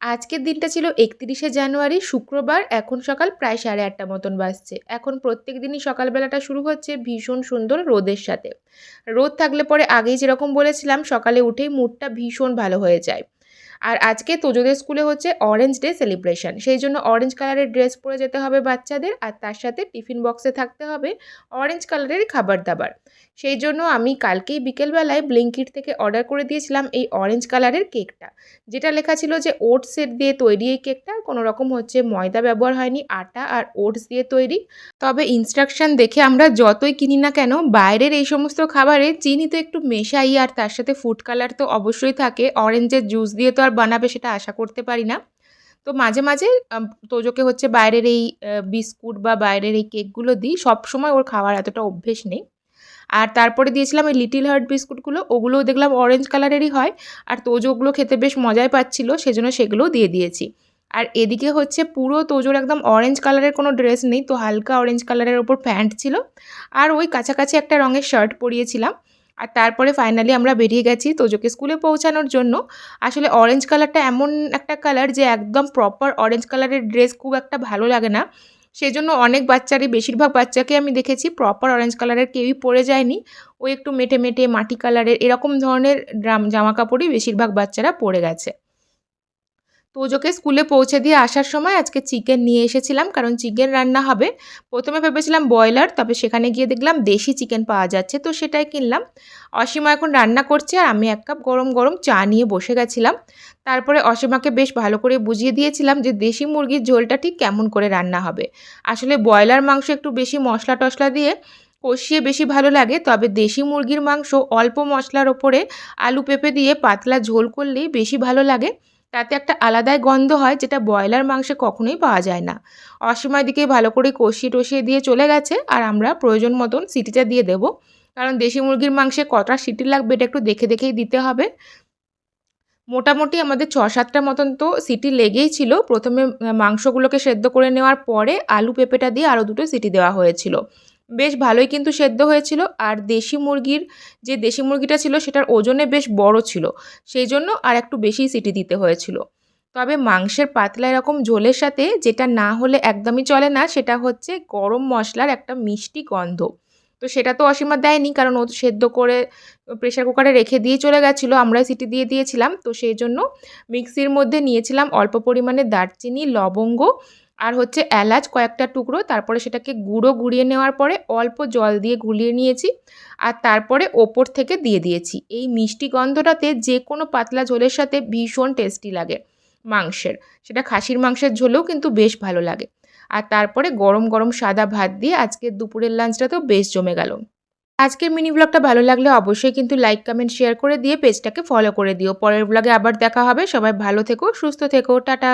আজকের দিনটা ছিল একত্রিশে জানুয়ারি, শুক্রবার, এখন সকাল প্রায় সাড়ে আটটা মতন বাজছে। এখন প্রত্যেক দিনই সকালবেলাটা শুরু হচ্ছে ভীষণ সুন্দর রোদের সাথে। রোদ থাকলে পরে আগেই যেরকম বলেছিলাম, সকালে উঠেই মুডটা ভীষণ ভালো হয়ে যায়। আর আজকে তোজোদের স্কুলে হচ্ছে অরেঞ্জ ডে সেলিব্রেশন সেই জন্য অরেঞ্জ কালারের ড্রেস পরে যেতে হবে বাচ্চাদের আর তার সাথে টিফিন বক্সে থাকতে হবে অরেঞ্জ কালারের খাবার দাবার। সেই জন্য আমি কালকেই বিকেলবেলায় ব্লিঙ্কিট থেকে অর্ডার করে দিয়েছিলাম এই অরেঞ্জ কালারের কেকটা যেটা লেখা ছিল যে ওটসের দিয়ে তৈরি এই কেকটা কোনো রকম হচ্ছে ময়দা ব্যবহার হয়নি, আটা আর ওটস দিয়ে তৈরি। তবে ইনস্ট্রাকশান দেখে আমরা যতই কিনি না কেন, বাইরের এই সমস্ত খাবারে চিনি তো একটু মেশাই আর তার সাথে ফুড কালার তো অবশ্যই থাকে অরেঞ্জের জুস দিয়ে তো বানাবে সেটা আশা করতে পারি না। তো মাঝে মাঝে তোজোকে হচ্ছে বাইরের এই বিস্কুট বা বাইরের এই কেকগুলো দিই। সবসময় ওর খাওয়ার এতটা অভ্যেস নেই। আর তারপরে দিয়েছিলাম এই লিটিল হার্ট বিস্কুটগুলো, ওগুলোও দেখলাম অরেঞ্জ কালারেরই হয়। আর তোজো ওগুলো খেতে বেশ মজাই পাচ্ছিলো, সেজন্য সেগুলোও দিয়ে দিয়েছি। আর এদিকে হচ্ছে পুরো তোজোর একদম অরেঞ্জ কালারের কোনো ড্রেস নেই, তো হালকা অরেঞ্জ কালারের ওপর প্যান্ট ছিল। আর ওই কাছাকাছি একটা রঙের শার্ট পরিয়েছিলাম। আর তারপরে ফাইনালি আমরা বেরিয়ে গেছি তোজোকে স্কুলে পৌঁছানোর জন্য। আসলে অরেঞ্জ কালারটা এমন একটা কালার যে একদম প্রপার অরেঞ্জ কালারের ড্রেস খুব একটা ভালো লাগে না। সেই জন্য অনেক বাচ্চারই, বেশিরভাগ বাচ্চাকে আমি দেখেছি প্রপার অরেঞ্জ কালারের কেউই পরে যায়নি। ওই একটু মেটে মেটে মাটি কালারের এরকম ধরনের জামা কাপড়ই বেশিরভাগ বাচ্চারা পরে গেছে। তোজোকে স্কুলে পৌঁছে দিয়ে আসার সময় আজকে চিকেন নিয়ে এসেছিলাম, কারণ চিকেন রান্না হবে। প্রথমে ভেবেছিলাম ব্রয়লার, তবে সেখানে গিয়ে দেখলাম দেশি চিকেন পাওয়া যাচ্ছে, তো সেটাই কিনলাম। অসীমা এখন রান্না করছে আর আমি এক কাপ গরম গরম চা নিয়ে বসে গেছিলাম। তারপরে অসীমাকে বেশ ভালো করে বুঝিয়ে দিয়েছিলাম যে দেশি মুরগির ঝোলটা ঠিক কেমন করে রান্না হবে। আসলে ব্রয়লার মাংস একটু বেশি মশলা টশলা দিয়ে কষিয়ে বেশি ভালো লাগে, তবে দেশি মুরগির মাংস অল্প মশলার ওপরে আলু পেঁপে দিয়ে পাতলা ঝোল করলেই বেশি ভালো লাগে। তাতে একটা আলাদাই গন্ধ হয় যেটা ব্রয়লার মাংসে কখনোই পাওয়া যায় না। অসময় দিকে ভালো করে কষিয়ে টষিয়ে দিয়ে চলে গেছে আর আমরা প্রয়োজন মতন সিটিটা দিয়ে দেব। কারণ দেশি মুরগির মাংসে কটা সিটি লাগবে এটা একটু দেখে দেখেই দিতে হবে। মোটামুটি আমাদের ছ সাতটা মতন তো সিটি লেগেই ছিল। প্রথমে মাংসগুলোকে সেদ্ধ করে নেওয়ার পরে আলু পেঁপেটা দিয়ে আরও দুটো সিটি দেওয়া হয়েছিল। বেশ ভালোই কিন্তু সেদ্ধ হয়েছিল। আর দেশি মুরগির যে দেশি মুরগিটা ছিল, সেটার ওজনে বেশ বড় ছিল। সেই জন্য আর একটু বেশি সিটি দিতে হয়েছিল। তবে মাংসের পাতলা এরকম ঝোলের সাথে যেটা না হলে একদমই চলে না, সেটা হচ্ছে গরম মশলার একটা মিষ্টি গন্ধ। তো সেটা তো অসীমা দেয়নি, কারণ ও সেদ্ধ করে প্রেশার কুকারে রেখে দিয়ে চলে গেছিল, আমরাই সিটি দিয়ে দিয়েছিলাম। তো সেই জন্য মিক্সির মধ্যে নিয়েছিলাম অল্প পরিমাণে দারচিনি, লবঙ্গ আর হচ্ছে এলাচ কয়েকটা টুকরো, তারপরে সেটাকে গুঁড়ো গুঁড়িয়ে নেওয়ার পরে অল্প জল দিয়ে গুলিয়ে নিয়েছি আর তারপরে ওপর থেকে দিয়ে দিয়েছি। এই মিষ্টি গন্ধটাতে যে কোনো পাতলা ঝোলের সাথে ভীষণ টেস্টি লাগে মাংসের। সেটা খাসির মাংসের ঝোলেও কিন্তু বেশ ভালো লাগে। আর তারপরে গরম গরম সাদা ভাত দিয়ে আজকের দুপুরের লাঞ্চটাতেও বেশ জমে গেল। আজকের মিনি ব্লগটা ভালো লাগলে অবশ্যই কিন্তু লাইক, কমেন্ট, শেয়ার করে দিয়ে পেজটাকে ফলো করে দিও। পরের ব্লগে আবার দেখা হবে। সবাই ভালো থেকো, সুস্থ থেকো। টাটা।